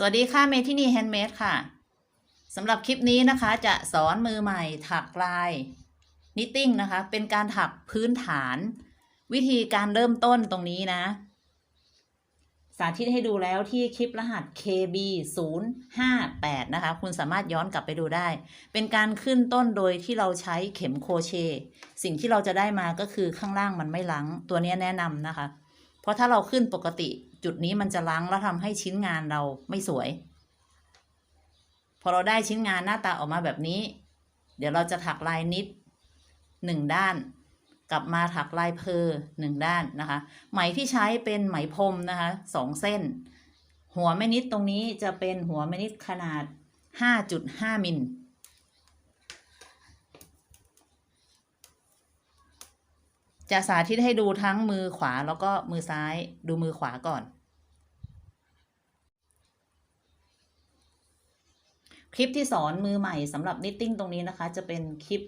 สวัสดีค่ะเมทินีแฮนด์เมดค่ะสำหรับคลิปนี้นะคะจะสอนมือใหม่ถักลายนิตติ้งนะคะ เป็นการถักพื้นฐาน วิธีการเริ่มต้นตรงนี้นะ สาธิตให้ดูแล้วที่คลิปรหัส KB 0 5 8นะคะ คุณสามารถย้อนกลับไปดูได้ เป็นการขึ้นต้นโดยที่เราใช้เข็มโคเช สิ่งที่เราจะได้มาก็คือข้างล่างมันไม่ลัง ตัวนี้แนะนำนะคะ เพราะถ้าเราขึ้นปกติ จุดนี้มันจะล้างแล้วทำให้ชิ้นงานเราไม่สวย พอเราได้ชิ้นงานหน้าตาออกมาแบบนี้ เดี๋ยวเราจะถักลายนิดหนึ่งด้าน กลับมาถักลายเพอหนึ่งด้านนะคะ ไหมที่ใช้เป็นไหมพรมนะคะสองเส้น หัวแม่นิดตรงนี้จะเป็นหัวแม่นิดขนาด 5.5 มิลจะสาธิตให้ดูทั้งมือขวาแล้วก็มือซ้ายดูมือขวาก่อน คลิปที่สอนมือใหม่สำหรับนิตติ้งตรงนี้นะคะ จะเป็นคลิป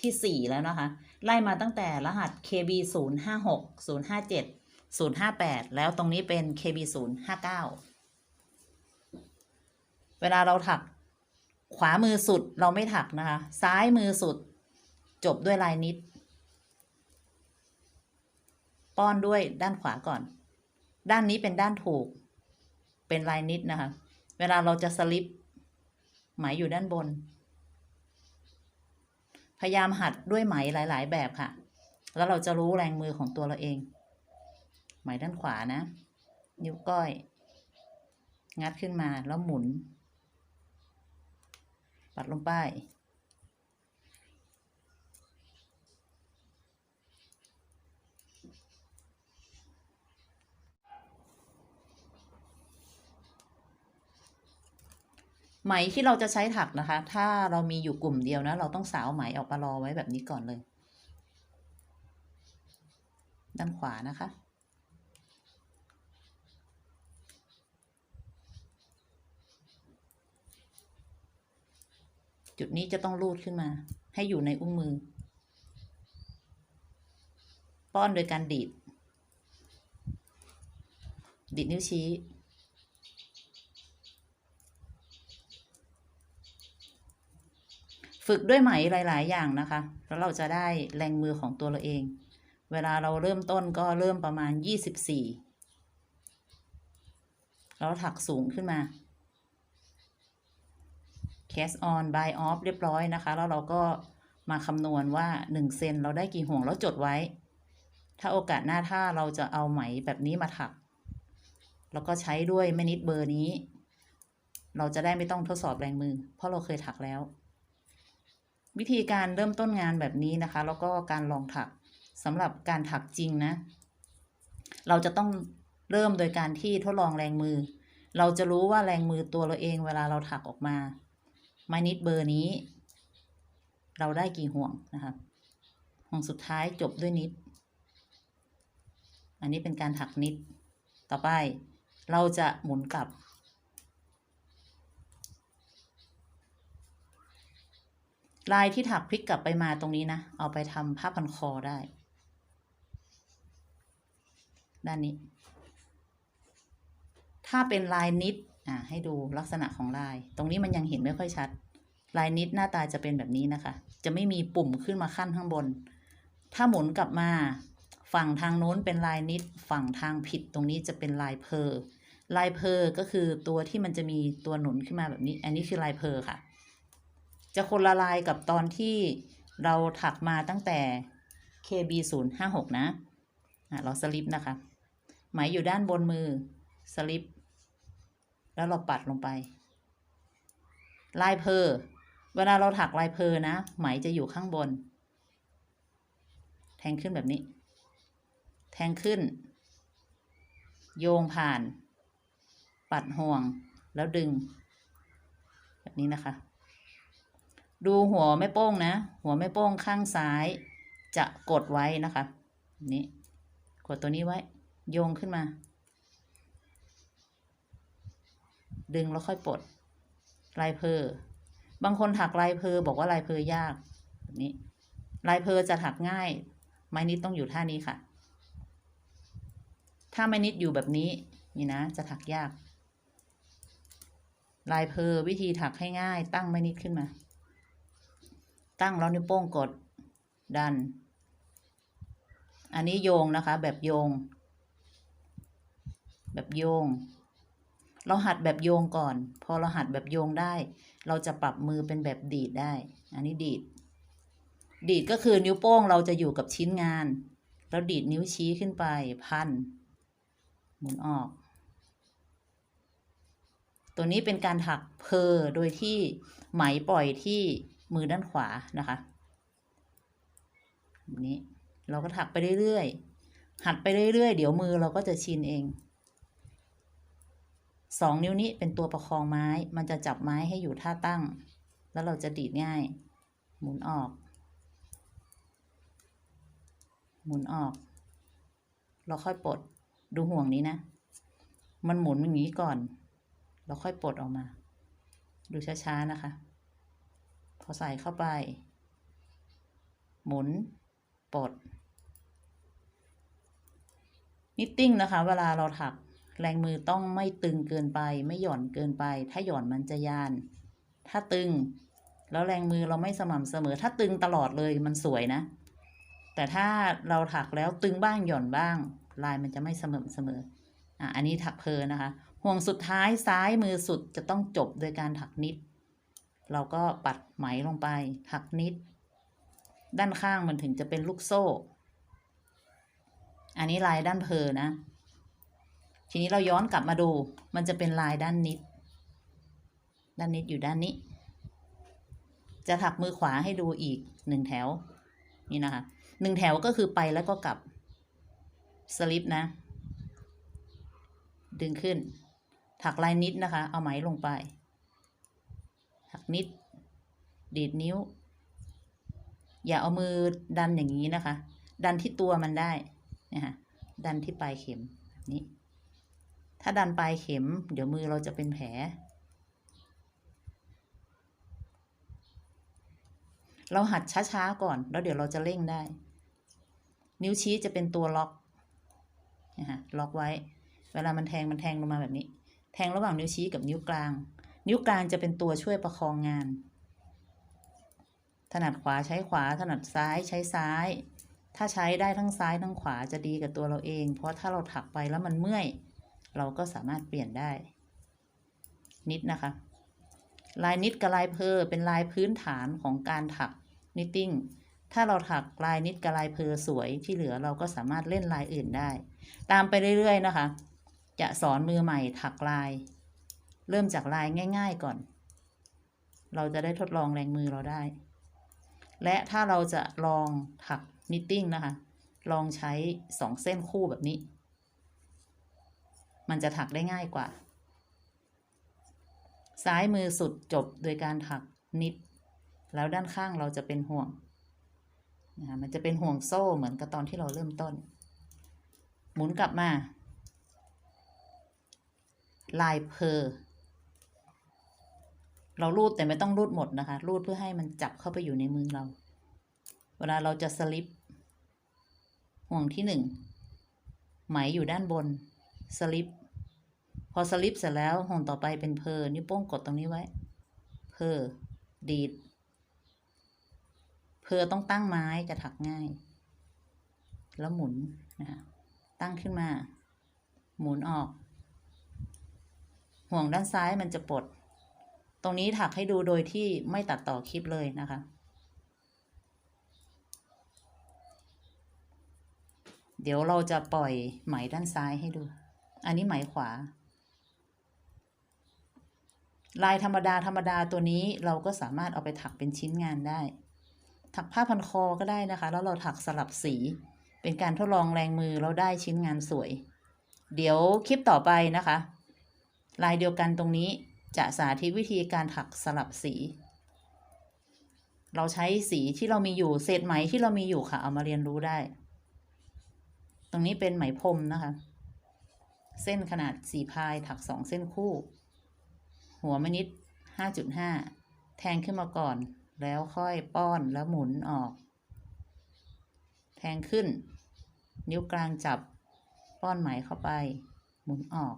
ที่ 4 แล้วนะคะ ไล่มาตั้งแต่รหัส KB 0 5 6 0 5 7 0 5 8 แล้วตรงนี้เป็น KB 0 5 9 เวลาเราถักขวามือสุดเราไม่ถักนะคะ ซ้ายมือสุด จบด้วยลายนิด ป้อนด้วยด้านขวาก่อน ด้านนี้เป็นด้านถูก เป็นลายนิดนะคะ เวลาเราจะสลิป ไหมอยู่ด้านบน พยายามหัดด้วยไหมหลาย ๆ แบบค่ะ แล้วเราจะรู้แรงมือของตัวเราเอง ไหมด้านขวานะ นิ้วก้อย งัดขึ้นมาแล้วหมุน ปัดลงไป ไหมที่เราจะใช้ถักนะคะ ถ้าเรามีอยู่กลุ่มเดียวนะ เราต้องสาวไหมออกมารอไว้แบบนี้ก่อนเลย ด้านขวานะคะ จุดนี้จะต้องรูดขึ้นมา ให้อยู่ในอุ้งมือ ป้อนโดยการดีด ดีดนิ้วชี้ ฝึกด้วยไหมหลาย ๆ อย่างนะคะ แล้วเราจะได้แรงมือของตัวเราเอง เวลาเราเริ่มต้นก็เริ่มประมาณ 24 แล้วถักสูงขึ้นมา cast on by off เรียบร้อยนะคะ แล้วเราก็มาคำนวณว่า 1 เซนเราได้กี่ห่วงแล้วจดไว้ ถ้าโอกาสหน้าถ้าเราจะเอาไหมแบบนี้มาถัก แล้วก็ใช้ด้วยแม่นิดเบอร์นี้ เราจะได้ไม่ต้องทดสอบแรงมือ เพราะเราเคยถักแล้ว วิธีการเริ่มต้นงานแบบนี้นะคะ แล้วก็การลองถักสำหรับการถักจริงนะ เราจะต้องเริ่มโดยการที่ทดลองแรงมือ เราจะรู้ว่าแรงมือตัวเราเองเวลาเราถักออกมาไม้นิดเบอร์นี้ เราได้กี่ห่วงนะคะห่วงสุดท้ายจบด้วยนิด อันนี้เป็นการถักนิด ต่อไปเราจะหมุนกลับ ลายที่ถักพลิกกลับไปมาตรงนี้นะ เอาไปทำผ้าพันคอได้ ด้านนี้ ถ้าเป็นลายนิดอ่าให้ดูลักษณะของลาย ตรงนี้มันยังเห็นไม่ค่อยชัด ลายนิดหน้าตาจะเป็นแบบนี้นะคะ จะไม่มีปุ่มขึ้นมาขั้นข้างบน ถ้าหมุนกลับมาฝั่งทางโน้นเป็นลายนิด ฝั่งทางผิดตรงนี้จะเป็นลายเพอลายเพอก็คือตัวที่มันจะมีตัวหนุนขึ้นมาแบบนี้ อันนี้คือลายเพอค่ะ จะคนละลายกับตอนที่เราถักมาตั้งแต่ KB 0 5 6นะะเราสลิปนะคะ ไหมอยู่ด้านบนมือสลิป แล้วเราปัดลงไป ลายเพอเวลาเราถักลายเพอนะ ไหมจะอยู่ข้างบน แทงขึ้นแบบนี้ แทงขึ้น โยงผ่าน ปัดห่วงแล้วดึง แบบนี้นะคะ ดูหัวแม่โป้งนะ หัวแม่โป้งข้างซ้ายจะกดไว้นะคะ นี่ กดตัวนี้ไว้ โยงขึ้นมา ดึงแล้วค่อยปลดลายเพอ บางคนถักลายเพอบอกว่าลายเพอยากแบบนี้ลายเพอจะถักง่าย ไม้นิดต้องอยู่ท่านี้ค่ะ ถ้าไม้นิดอยู่แบบนี้ นี่นะ จะถักยาก ลายเพอวิธีถักให้ง่าย ตั้งไม่นิดขึ้นมา ตั้งแล้วนิ้วโป้งกดดัน อันนี้โยงนะคะ แบบโยง แบบโยง เราหัดแบบโยงก่อน พอเราหัดแบบโยงได้ เราจะปรับมือเป็นแบบดีดได้ อันนี้ดีด ดีดก็คือนิ้วโป้งเราจะอยู่กับชิ้นงาน แล้วดีดนิ้วชี้ขึ้นไปพัน หมุนออก ตัวนี้เป็นการถักเพอโดยที่ไหมปล่อยที่ มือด้านขวานะคะแบบนี้เราก็ถักไปเรื่อยๆ หัดไปเรื่อยๆ เดี๋ยวมือเราก็จะชินเองสองนิ้วนี้เป็นตัวประคองไม้ มันจะจับไม้ให้อยู่ท่าตั้ง แล้วเราจะดีดง่าย หมุนออก หมุนออก เราค่อยปลด ดูห่วงนี้นะ มันหมุนอย่างนี้ก่อน เราค่อยปลดออกมา ดูช้าๆนะคะ พอใส่เข้าไป หมุนปลดนิตติ้งนะคะ เวลาเราถักแรงมือต้องไม่ตึงเกินไป ไม่หย่อนเกินไป ถ้าหย่อนมันจะยาน ถ้าตึง แล้วแรงมือเราไม่สม่ำเสมอ ถ้าตึงตลอดเลยมันสวยนะ แต่ถ้าเราถักแล้วตึงบ้างหย่อนบ้าง ลายมันจะไม่สมอเสมออะอันนี้ถักเพลนะคะ ห่วงสุดท้ายซ้ายมือสุดจะต้องจบโดยการถักนิด เราก็ปัดไหมลงไปถักนิด ด้านข้างมันถึงจะเป็นลูกโซ่ อันนี้ลายด้านเพลนะ ทีนี้เราย้อนกลับมาดู มันจะเป็นลายด้านนิด ด้านนิดอยู่ด้านนี้ จะถักมือขวาให้ดูอีกหนึ่งแถว นี่นะคะหนึ่งแถวก็คือไปแล้วก็กลับสลิปนะ ดึงขึ้น ถักลายนิดนะคะ เอาไหมลงไปักนิด ดีดนิ้ว อย่าเอามือดันอย่างนี้นะคะ ดันที่ตัวมันได้นะฮะดันที่ปลายเข็มแบบนี้ ถ้าดันปลายเข็ม เดี๋ยวมือเราจะเป็นแผล เราหัดช้าๆก่อน แล้วเดี๋ยวเราจะเร่งได้ นิ้วชี้จะเป็นตัวล็อกนะฮะล็อกไว้ เวลามันแทงมันแทงลงมาแบบนี้ แทงระหว่างนิ้วชี้กับนิ้วกลาง นิ้วกลางจะเป็นตัวช่วยประคองงาน ถนัดขวาใช้ขวา ถนัดซ้ายใช้ซ้าย ถ้าใช้ได้ทั้งซ้ายทั้งขวาจะดีกับตัวเราเอง เพราะถ้าเราถักไปแล้วมันเมื่อย เราก็สามารถเปลี่ยนได้ นิดนะคะ ลายนิดกับลายเพอเป็นลายพื้นฐานของการถักนิตติ้งถ้าเราถักลายนิดกับลายเพอสวยที่เหลือเราก็สามารถเล่นลายอื่นได้ ตามไปเรื่อยๆนะคะ จะสอนมือใหม่ถักลาย เริ่มจากลายง่าย ๆก่อน เราจะได้ทดลองแรงมือเราได้ และถ้าเราจะลองถักนิตติ้งนะคะ ลองใช้สองเส้นคู่แบบนี้ มันจะถักได้ง่ายกว่า ซ้ายมือสุดจบโดยการถักนิด แล้วด้านข้างเราจะเป็นห่วงนะคะมันจะเป็นห่วงโซ่เหมือนกับตอนที่เราเริ่มต้น หมุนกลับมา ลายเพอ เรารูดแต่ไม่ต้องรูดหมดนะคะ รูดเพื่อให้มันจับเข้าไปอยู่ในมือเรา เวลาเราจะสลิป ห่วงที่หนึ่งไหมอยู่ด้านบนสลิป พอสลิปเสร็จแล้วห่วงต่อไปเป็นเพอนิ้วโป้งกดตรงนี้ไว้ เพอดีด เพอต้องตั้งไม้จะถักง่าย แล้วหมุนนะตั้งขึ้นมา หมุนออก ห่วงด้านซ้ายมันจะปลด รงนี้ถักให้ดูโดยที่ไม่ตัดต่อคลิปเลยนะคะ เดี๋ยวเราจะปล่อยไหมด้านซ้ายให้ดู อันนี้ไหมขวา ลายธรรมดาธรรมดาตัวนี้เราก็สามารถเอาไปถักเป็นชิ้นงานได้ ถักผ้าพันคอก็ได้นะคะ แล้วเราถักสลับสี เป็นการทดลองแรงมือเราได้ชิ้นงานสวย เดี๋ยวคลิปต่อไปนะคะ ลายเดียวกันตรงนี้ จะสาธิตวิธีการถักสลับสี เราใช้สีที่เรามีอยู่เศษไหมที่เรามีอยู่ค่ะ เอามาเรียนรู้ได้ ตรงนี้เป็นไหมพรมนะคะ เส้นขนาดสี่พายถักสองเส้นคู่ หัวไม่นิดห้าจุดห้าแทงขึ้นมาก่อน แล้วค่อยป้อนแล้วหมุนออก แทงขึ้น นิ้วกลางจับป้อนไหมเข้าไป หมุนออก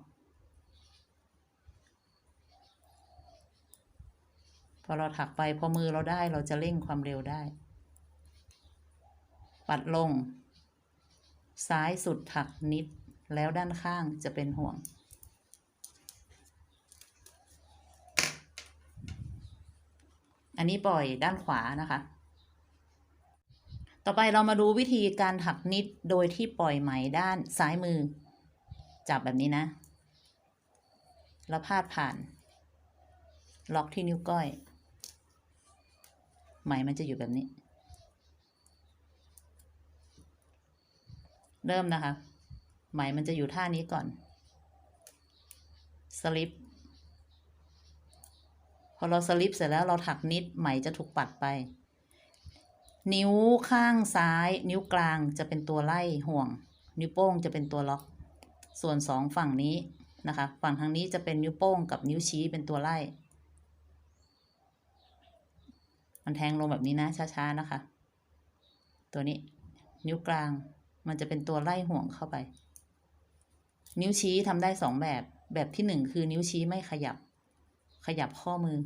พอเราถักไปพอมือเราได้เราจะเร่งความเร็วได้ ปัดลง ซ้ายสุดถักนิด แล้วด้านข้างจะเป็นห่วง อันนี้ปล่อยด้านขวานะคะ ต่อไปเรามาดูวิธีการถักนิดโดยที่ปล่อยไหมด้านซ้ายมือ จับแบบนี้นะ แล้วพาดผ่าน ล็อกที่นิ้วก้อย ไหมมันจะอยู่แบบนี้ เริ่มนะคะ ไหมมันจะอยู่ท่านี้ก่อนสลิปพอเราสลิปเสร็จแล้วเราถักนิดไหมจะถูกปัดไป นิ้วข้างซ้าย นิ้วกลางจะเป็นตัวไล่ห่วง นิ้วโป้งจะเป็นตัวล็อก ส่วนสองฝั่งนี้นะคะ ฝั่งทางนี้จะเป็นนิ้วโป้งกับนิ้วชี้เป็นตัวไล่ มันแทงลงแบบนี้นะช้าๆนะคะ ตัวนี้นิ้วกลางมันจะเป็นตัวไล่ห่วงเข้าไป นิ้วชี้ทำได้สองแบบ แบบที่หนึ่งคือนิ้วชี้ไม่ขยับ ขยับข้อมือ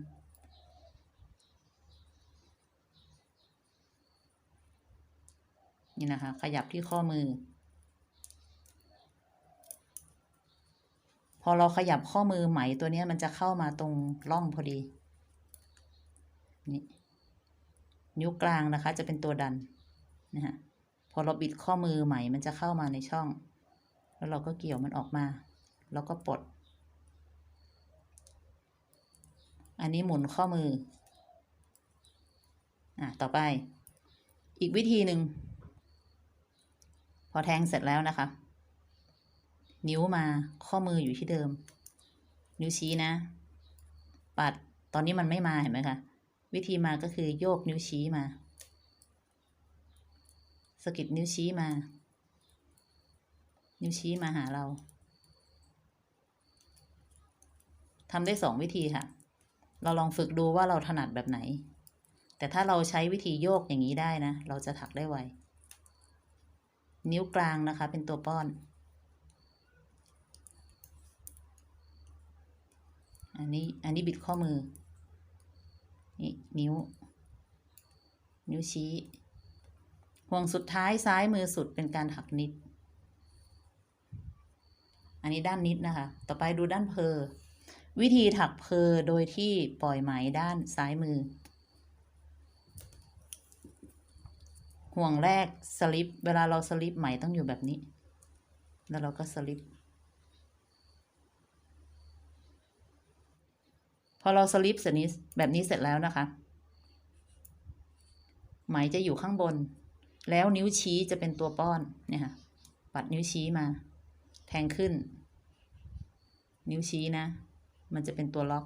นี่นะคะ ขยับที่ข้อมือ พอเราขยับข้อมือไหมตัวนี้มันจะเข้ามาตรงร่องพอดี นี่ นิ้วกลางนะคะ จะเป็นตัวดันนะฮะพอเราบิดข้อมือไหมมันจะเข้ามาในช่อง แล้วเราก็เกี่ยวมันออกมา แล้วก็ปลด อันนี้หมุนข้อมืออะต่อไป อีกวิธีหนึ่ง พอแทงเสร็จแล้วนะคะ นิ้วมาข้อมืออยู่ที่เดิม นิ้วชี้นะ ปัดตอนนี้มันไม่มาเห็นไหมคะ วิธีมาก็คือโยกนิ้วชี้มาสกิดนิ้วชี้มา นิ้วชี้มาหาเราทำได้สองวิธีค่ะ เราลองฝึกดูว่าเราถนัดแบบไหน แต่ถ้าเราใช้วิธีโยกอย่างนี้ได้นะ เราจะถักได้ไว นิ้วกลางนะคะ เป็นตัวป้อน อันนี้ อันนี้บิดข้อมือ นี่นิ้ว นิ้วชี้ ห่วงสุดท้ายซ้ายมือสุดเป็นการถักนิด อันนี้ด้านนิดนะคะ ต่อไปดูด้านเพอ วิธีถักเพอโดยที่ปล่อยไหมด้านซ้ายมือ ห่วงแรกสลิป เวลาเราสลิปไหมต้องอยู่แบบนี้ แล้วเราก็สลิป พอเราสลิปเสร็จนี้แบบนี้เสร็จแล้วนะคะ ไหมจะอยู่ข้างบน แล้วนิ้วชี้จะเป็นตัวป้อนเนี่ยค่ะปัดนิ้วชี้มา แทงขึ้น นิ้วชี้นะ มันจะเป็นตัวล็อก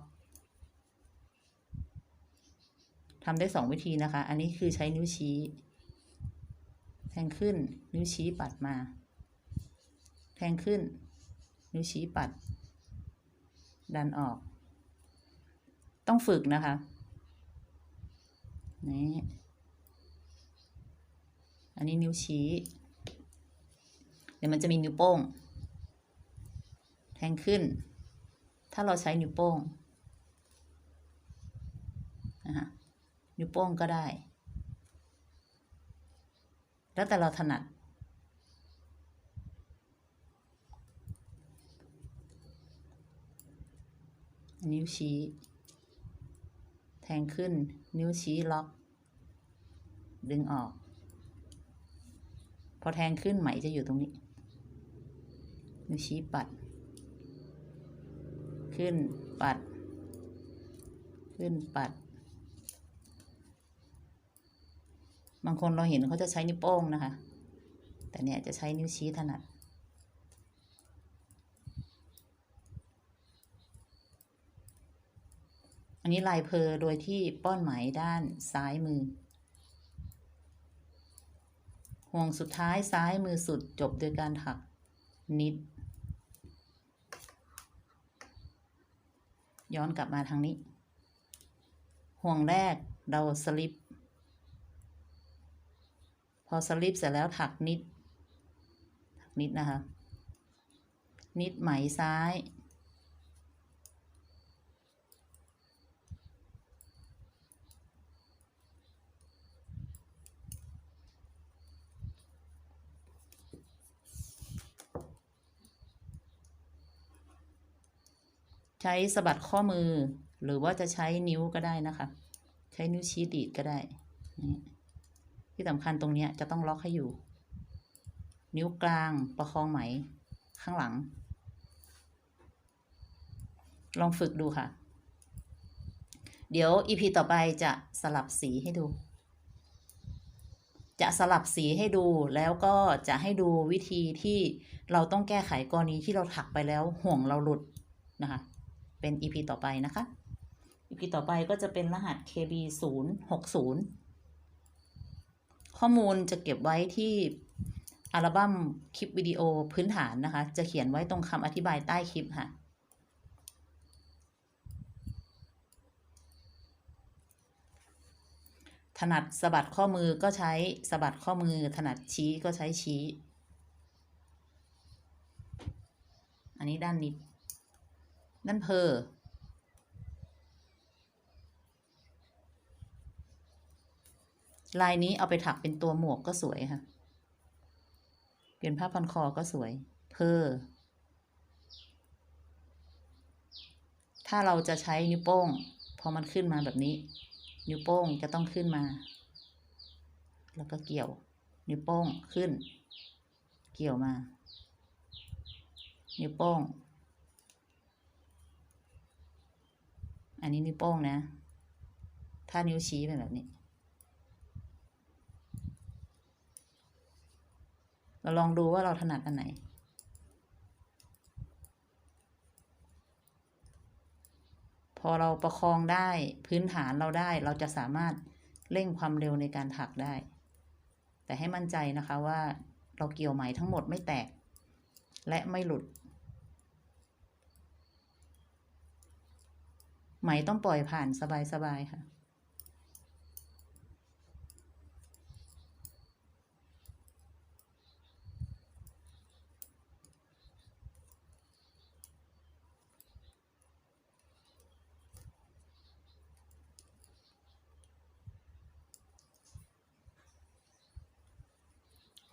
ทำได้สองวิธีนะคะ อันนี้คือใช้นิ้วชี้ แทงขึ้น นิ้วชี้ปัดมา แทงขึ้น นิ้วชี้ปัด ดันออก ต้องฝึกนะคะ นี่อันนี้นิ้วชี้ เดี๋ยวมันจะมีนิ้วโป้ง แทงขึ้น ถ้าเราใช้นิ้วโป้งนะคะนิ้วโป้งก็ได้ แล้วแต่เราถนัด นิ้วชี้ แทงขึ้นนิ้วชี้ล็อก ดึงออก พอแทงขึ้นไหมจะอยู่ตรงนี้ นิ้วชี้ปัด ขึ้นปัด ขึ้นปัด บางคนเราเห็นเขาจะใช้นิ้วโป้งนะคะ แต่เนี่ยจะใช้นิ้วชี้ถนัด อันนี้ลายเพอโดยที่ป้อนไหมด้านซ้ายมือ ห่วงสุดท้ายซ้ายมือสุดจบโดยการถักนิด ย้อนกลับมาทางนี้ ห่วงแรกเราสลิป พอสลิปเสร็จแล้วถักนิด ถักนิดนะคะ นิดไหมซ้าย ช้สะบัดข้อมือ หรือว่าจะใช้นิ้วก็ได้นะคะ ใช้นิ้วชี้ดีดก็ได้ ที่สำคัญตรงนี้จะต้องล็อกให้อยู่ นิ้วกลางประคองไหมข้างหลัง ลองฝึกดูค่ะ เดี๋ยวอีพีต่อไปจะสลับสีให้ดู จะสลับสีให้ดูแล้วก็จะให้ดูวิธีที่เราต้องแก้ไขกรณีที่เราถักไปแล้วห่วงเราหลุดนะคะ เป็น EP ต่อไปนะคะ EP ต่อไปก็จะเป็นรหัส KB 0 6 0ข้อมูลจะเก็บไว้ที่อัลบั้มคลิปวิดีโอพื้นฐานนะคะ จะเขียนไว้ตรงคำอธิบายใต้คลิปค่ะถนัดสะบัดข้อมือก็ใช้สะบัดข้อมือ ถนัดชี้ก็ใช้ชี้ อันนี้ด้านนิด ด้านเพอลายนี้เอาไปถักเป็นตัวหมวกก็สวยค่ะ เปลี่ยนผ้าพันคอก็สวย เพอถ้าเราจะใช้นิ้วโป้ง พอมันขึ้นมาแบบนี้ นิ้วโป้งจะต้องขึ้นมา แล้วก็เกี่ยว นิ้วโป้งขึ้น เกี่ยวมา นิ้วโป้ง อันนี้นิ้วโป้งนะ ถ้านิ้วชี้เป็นแบบนี้ เราลองดูว่าเราถนัดอันไหน พอเราประคองได้พื้นฐานเราได้ เราจะสามารถเร่งความเร็วในการถักได้ แต่ให้มั่นใจนะคะว่าเราเกี่ยวไหมทั้งหมดไม่แตก และไม่หลุด ไหมต้องปล่อยผ่านสบายๆค่ะ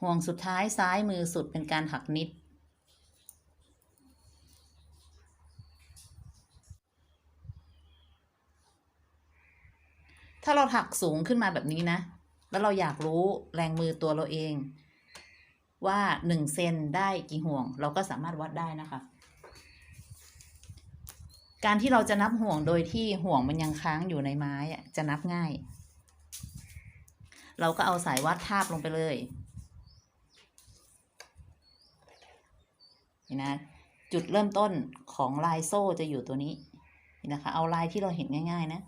ห่วงสุดท้ายซ้ายมือสุดเป็นการหักนิด ถ้าเราถักสูงขึ้นมาแบบนี้นะ แล้วเราอยากรู้แรงมือตัวเราเอง ว่าหนึ่งเซนได้กี่ห่วง เราก็สามารถวัดได้นะคะ การที่เราจะนับห่วงโดยที่ห่วงมันยังค้างอยู่ในไม้อะจะนับง่าย เราก็เอาสายวัดทาบลงไปเลยนี่นะจุดเริ่มต้นของลายโซ่จะอยู่ตัวนี้นะคะ เอาลายที่เราเห็นง่าย ๆ นะ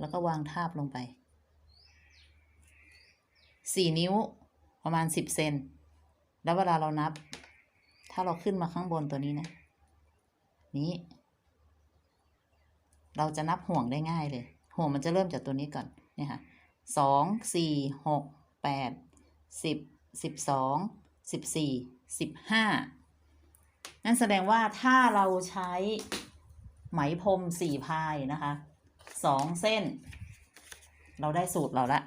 แล้วก็วางทาบลงไป สี่นิ้วประมาณสิบเซน แล้วเวลาเรานับ ถ้าเราขึ้นมาข้างบนตัวนี้นะ นี้ เราจะนับห่วงได้ง่ายเลย ห่วงมันจะเริ่มจากตัวนี้ก่อน เนี่ยค่ะสองสี่หกแปดสิบสิบสองสิบสี่สิบห้านั่นแสดงว่าถ้าเราใช้ไหมพรมสี่พายนะคะ สองเส้น เราได้สูตรเราละ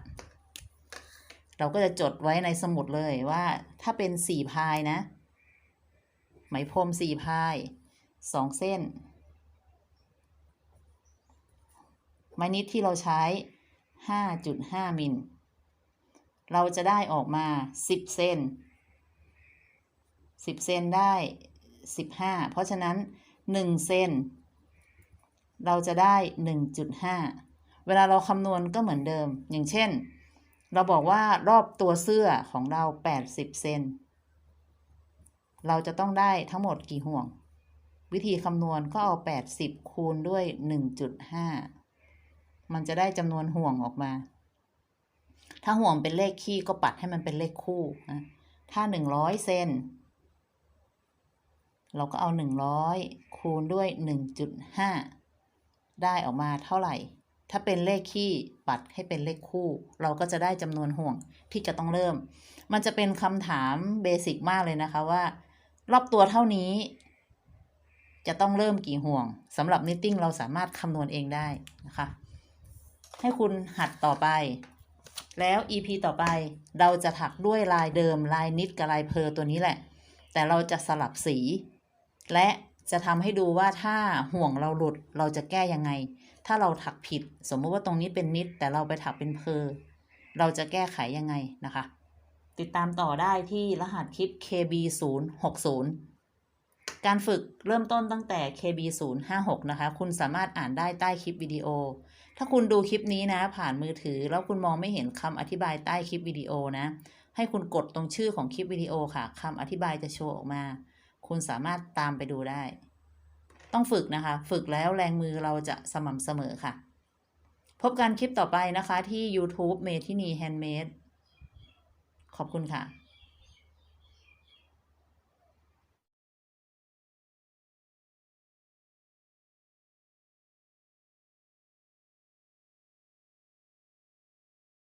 เราก็จะจดไว้ในสมุดเลยว่าถ้าเป็นสี่พายนะ ไหมพรมสี่พายสองเส้น ไม้นิดที่เราใช้ห้าจุดห้ามิลเราจะได้ออกมาสิบเซนสิบเซนได้สิบห้าเพราะฉะนั้นหนึ่งเซน เราจะได้หนึ่งจุดห้าเวลาเราคำนวณก็เหมือนเดิม อย่างเช่น เราบอกว่ารอบตัวเสื้อของเราแปดสิบเซน เราจะต้องได้ทั้งหมดกี่ห่วง วิธีคำนวณก็เอาแปดสิบคูณด้วยหนึ่งจุดห้ามันจะได้จำนวนห่วงออกมา ถ้าห่วงเป็นเลขคี่ก็ปัดให้มันเป็นเลขคู่นะถ้าหนึ่งร้อยเซนเราก็เอาหนึ่งร้อยคูณด้วยหนึ่งจุดห้า ได้ออกมาเท่าไหร่ ถ้าเป็นเลขคี่ปัดให้เป็นเลขคู่ เราก็จะได้จำนวนห่วงที่จะต้องเริ่ม มันจะเป็นคำถามเบสิกมากเลยนะคะว่า รอบตัวเท่านี้ จะต้องเริ่มกี่ห่วงสำหรับ knitting เราสามารถคำนวณเองได้นะคะ ให้คุณหัดต่อไป แล้ว EP ต่อไปเราจะถักด้วยลายเดิมลายนิดกับลายเพอตัวนี้แหละ แต่เราจะสลับสี และ จะทำให้ดูว่าถ้าห่วงเราหลุดเราจะแก้ยังไง ถ้าเราถักผิด สมมุติว่าตรงนี้เป็นนิด แต่เราไปถักเป็นเพอเราจะแก้ไขยังไงนะคะ ติดตามต่อได้ที่รหัสคลิป KB 0 6 0การฝึกเริ่มต้นตั้งแต่ KB 0 5 6นะคะ คุณสามารถอ่านได้ใต้คลิปวิดีโอ ถ้าคุณดูคลิปนี้นะ ผ่านมือถือ แล้วคุณมองไม่เห็นคำอธิบายใต้คลิปวิดีโอนะ ให้คุณกดตรงชื่อของคลิปวิดีโอค่ะคำอธิบายจะโชว์ออกมา คุณสามารถตามไปดูได้ ต้องฝึกนะคะ ฝึกแล้วแรงมือเราจะสม่ำเสมอค่ะ พบกันคลิปต่อไปนะคะที่ YouTube เมทินีแฮนด์เมดขอบคุณค่ะ